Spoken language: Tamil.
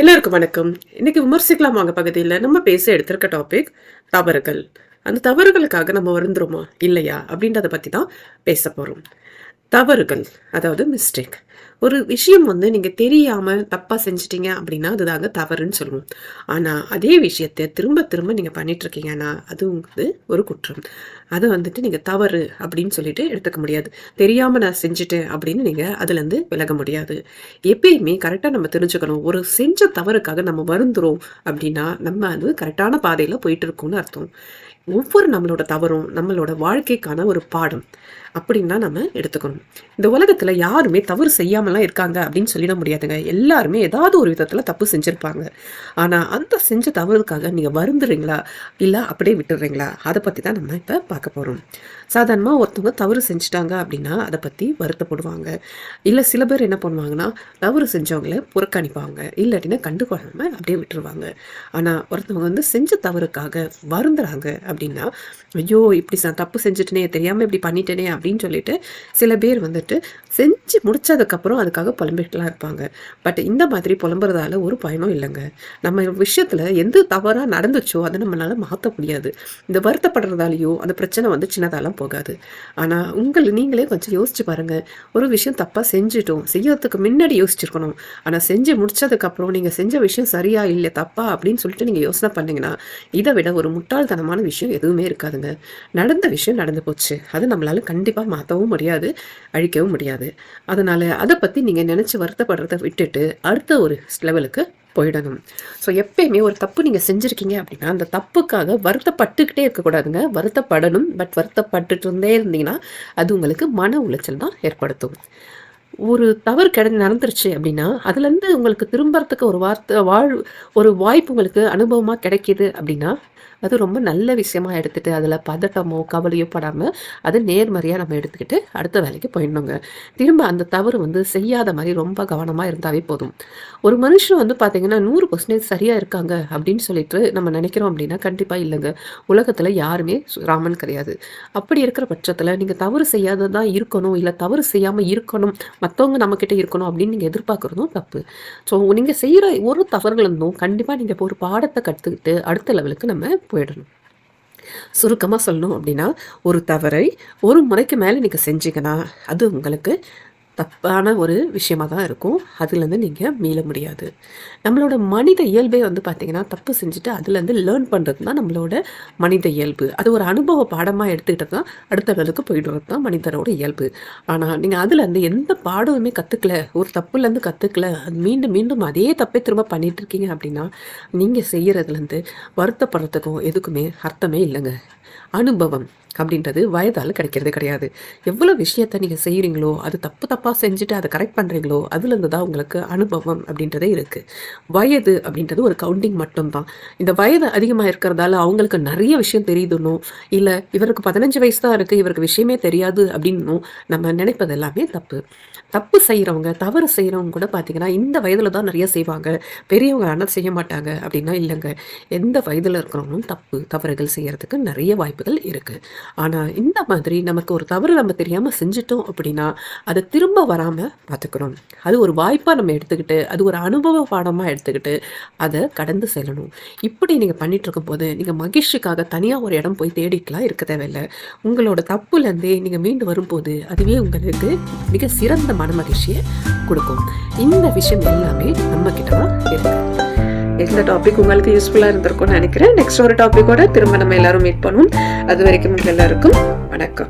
எல்லோருக்கும் வணக்கம். இன்னைக்கு விமர்சிக்கலாம் வாங்க பகுதியில் நம்ம பேச எடுத்திருக்க டாபிக் தவறுகள். அந்த தவறுகளுக்காக நம்ம வருந்துருமா இல்லையா? அப்படின்றத பற்றி தான் பேச போகிறோம் தவறுகள் அதாவது மிஸ்டேக் ஒரு விஷயம் வந்து நீங்கள் தெரியாமல் தப்பாக செஞ்சிட்டீங்க அப்படின்னா அதுதாங்க தவறுன்னு சொல்லுவோம். ஆனால் அதே விஷயத்தை திரும்ப திரும்ப நீங்கள் பண்ணிட்டுருக்கீங்கன்னா அது வந்து ஒரு குற்றம். அதை வந்துட்டு நீங்கள் தவறு அப்படின்னு சொல்லிட்டு எடுத்துக்க முடியாது. தெரியாமல் நான் செஞ்சுட்டேன் அப்படின்னு நீங்கள் அதுலேருந்து விலக முடியாது. எப்பயுமே கரெக்டாக நம்ம தெரிஞ்சுக்கணும். ஒரு செஞ்ச தவறுக்காக நம்ம வருந்துறோம் அப்படின்னா நம்ம அது கரெக்டான பாதையில் போயிட்டு இருக்கோம்னு அர்த்தம். ஒவ்வொரு நம்மளோட தவறும் நம்மளோட வாழ்க்கைக்கான ஒரு பாடம் அப்படின்னு தான் நம்ம எடுத்துக்கணும். இந்த உலகத்தில் யாருமே தவறு செய்யாமலாம் இருக்காங்க அப்படின்னு சொல்லிட முடியாதுங்க. எல்லாருமே ஏதாவது ஒரு விதத்தில் தப்பு செஞ்சுருப்பாங்க. ஆனால் அந்த செஞ்ச தவறுக்காக நீங்கள் வருந்துறீங்களா? இல்லை அப்படியே விட்டுடுறீங்களா அதை பற்றி தான் நம்ம இப்போ பார்க்க போகிறோம் சாதாரணமாக ஒருத்தவங்க தவறு செஞ்சுட்டாங்க அப்படின்னா அதை பற்றி வருத்தப்படுவாங்க. இல்லை சில பேர் என்ன பண்ணுவாங்கன்னா தவறு செஞ்சவங்கள புறக்கணிப்பாங்க. இல்லாட்டினா கண்டுகொள்ளாமல் அப்படியே விட்டுருவாங்க. ஆனால் ஒருத்தவங்க வந்து செஞ்ச தவறுக்காக வருந்துறாங்க அப்படின்னா ஐயோ இப்படி தப்பு செஞ்சுட்டனே தெரியாமல் இப்படி பண்ணிட்டேனே அப்படின்னு சொல்லிட்டு சில பேர் வந்துட்டு செஞ்சு முடிச்சதுக்கப்புறம் அதுக்காக புலம்பிட்டுலாம் இருப்பாங்க. பட் இந்த மாதிரி புலம்புறதால ஒரு பயனும் இல்லைங்க. நம்ம விஷயத்தில் எந்த தவறாக நடந்துச்சோ அதை நம்மளால மாற்ற முடியாது. இந்த வருத்தப்படுறதாலேயோ அந்த பிரச்சனை வந்து சின்னதாலாம் போகாது. ஆனால் உங்கள் நீங்களே கொஞ்சம் யோசிச்சு பாருங்க. ஒரு விஷயம் தப்பாக செஞ்சுட்டோம் செய்யறதுக்கு முன்னாடி யோசிச்சிருக்கணும். ஆனால் செஞ்சு முடிச்சதுக்கப்புறம் நீங்கள் செஞ்ச விஷயம் சரியா இல்லை தப்பா அப்படின்னு சொல்லிட்டு நீங்கள் யோசனை பண்ணீங்கன்னா இதை விட ஒரு முட்டாள்தனமான விஷயம் எதுவுமே இருக்காதுங்க. நடந்த விஷயம் நடந்து போச்சு. அது நம்மளால கண்டிப்பாக மாற்றவும் முடியாது அழிக்கவும் முடியாது. அதனால் அதை பற்றி நீங்கள் நினச்சி வருத்தப்படுறத விட்டுட்டு அடுத்த ஒரு லெவலுக்கு போயிடணும். ஸோ எப்பயுமே ஒரு தப்பு நீங்கள் செஞ்சுருக்கீங்க அப்படின்னா அந்த தப்புக்காக வருத்தப்பட்டுக்கிட்டே இருக்கக்கூடாதுங்க. வருத்தப்படணும். பட் வருத்தப்பட்டுட்டு இருந்தே இருந்தீங்கன்னா அது உங்களுக்கு மன உளைச்சல் தான் ஏற்படுத்தும். ஒரு தவறு கிட நடந்துருச்சு அப்படின்னா அதுலேருந்து உங்களுக்கு திரும்புறதுக்கு ஒரு வார்த்தை வாழ் ஒரு வாய்ப்பு உங்களுக்கு அனுபவமாக கிடைக்கிது அப்படின்னா அது ரொம்ப நல்ல விஷயமா எடுத்துகிட்டு அதில் பதட்டமோ கவலையோ படாமல் அதை நேர்மறையாக நம்ம எடுத்துக்கிட்டு அடுத்த வேலைக்கு போயிடணுங்க. திரும்ப அந்த தவறு வந்து செய்யாத மாதிரி ரொம்ப கவனமாக இருந்தாவே போதும். ஒரு மனுஷன் வந்து பார்த்தீங்கன்னா நூறு பர்சன்டேஜ் சரியாக இருக்காங்க அப்படின்னு சொல்லிட்டு நம்ம நினைக்கிறோம் அப்படின்னா கண்டிப்பாக இல்லைங்க. உலகத்தில் யாருமே ராமன் கிடையாது. அப்படி இருக்கிற பட்சத்தில் நீங்கள் தவறு செய்யாததான் இருக்கணும் இல்லை தவறு செய்யாமல் இருக்கணும் மற்றவங்க நம்மக்கிட்ட இருக்கணும் அப்படின்னு நீங்கள் எதிர்பார்க்குறதும் தப்பு. ஸோ நீங்கள் செய்கிற ஒரு தவறுகள் இருந்தும் கண்டிப்பாக நீங்கள் ஒரு பாடத்தை கற்றுக்கிட்டு அடுத்த லெவலுக்கு நம்ம போயிடணும். சுருக்கமாக சொல்லணும் அப்படின்னா ஒரு தவறை ஒரு முறைக்கு மேலே நீங்கள் செஞ்சீங்கன்னா அது உங்களுக்கு தப்பான ஒரு விஷயமாக தான் இருக்கும். அதுலேருந்து நீங்கள் மீள முடியாது. நம்மளோட மனித இயல்பே வந்து பார்த்திங்கன்னா தப்பு செஞ்சுட்டு அதுலேருந்து லேர்ன் பண்ணுறது தான் நம்மளோட மனித இயல்பு. அது ஒரு அனுபவ பாடமாக எடுத்துக்கிட்டு தான் அடுத்த லெவலுக்கு போயிடுறது தான் மனிதரோட இயல்பு. ஆனால் நீங்கள் அதுலேருந்து எந்த பாடமுமே கற்றுக்கல ஒரு தப்புலேருந்து கற்றுக்கல அது மீண்டும் மீண்டும் அதே தப்பே திரும்ப பண்ணிட்டு இருக்கீங்க அப்படின்னா நீங்கள் செய்கிறதுலேருந்து வருத்தப்படுறதுக்கும் எதுக்குமே அர்த்தமே இல்லைங்க. அனுபவம் அப்படின்றது வயதால் கிடைக்கிறது கிடையாது. எவ்வளோ விஷயத்த நீங்கள் செய்கிறீங்களோ அது தப்பு தப்பாக செஞ்சுட்டு அதை கரெக்ட் பண்ணுறீங்களோ அதுலேருந்து தான் உங்களுக்கு அனுபவம் அப்படின்றதே இருக்குது வயது அப்படின்றது ஒரு கவுண்டிங் மட்டும்தான். இந்த வயது அதிகமாக இருக்கிறதால அவங்களுக்கு நிறைய விஷயம் தெரியுதுன்னு இல்லை இவருக்கு பதினஞ்சு வயசு தான் இருக்குது இவருக்கு விஷயமே தெரியாது அப்படின்னும் நம்ம நினைப்பது எல்லாமே தப்பு. தப்பு செய்கிறவங்க தவறு செய்கிறவங்க கூட பார்த்தீங்கன்னா இந்த வயதில் தான் நிறைய செய்வாங்க. பெரியவங்க ஆனால் செய்ய மாட்டாங்க அப்படின்னா இல்லைங்க. எந்த வயதில் இருக்கிறவங்களும் தப்பு தவறுகள் செய்கிறதுக்கு நிறைய வாய்ப்புகள் இருக்குது ஆனால் இந்த மாதிரி நமக்கு ஒரு தவறு நம்ம தெரியாமல் செஞ்சிட்டோம் அப்படின்னா அதை திரும்ப வராமல் பார்த்துக்கணும் அது ஒரு வாய்ப்பாக நம்ம எடுத்துக்கிட்டு அது ஒரு அனுபவ பாடமாக எடுத்துக்கிட்டு அதை கடந்து செல்லணும். இப்படி நீங்கள் பண்ணிகிட்ருக்கும் போது நீங்கள் மகிழ்ச்சிக்காக தனியாக ஒரு இடம் போய் தேடிக்கலாம் இருக்க தேவையில்லை. உங்களோட தப்புலேருந்தே நீங்கள் மீண்டு வரும்போது அதுவே உங்களுக்கு மிக சிறந்த மன மகிழ்ச்சியை கொடுக்கும். இந்த விஷயம் எல்லாமே நம்மக்கிட்ட தான் இருக்குது இந்த டாபிக் உங்களுக்கு யூஸ்ஃபுல்லாக இருந்திருக்கும்னு நினைக்கிறேன். நெக்ஸ்ட் ஒரு டாப்பிக்கோட திரும்ப நம்ம எல்லாரும் மீட் பண்ணுவோம். அது வரைக்கும் உங்கள் எல்லாருக்கும் வணக்கம்.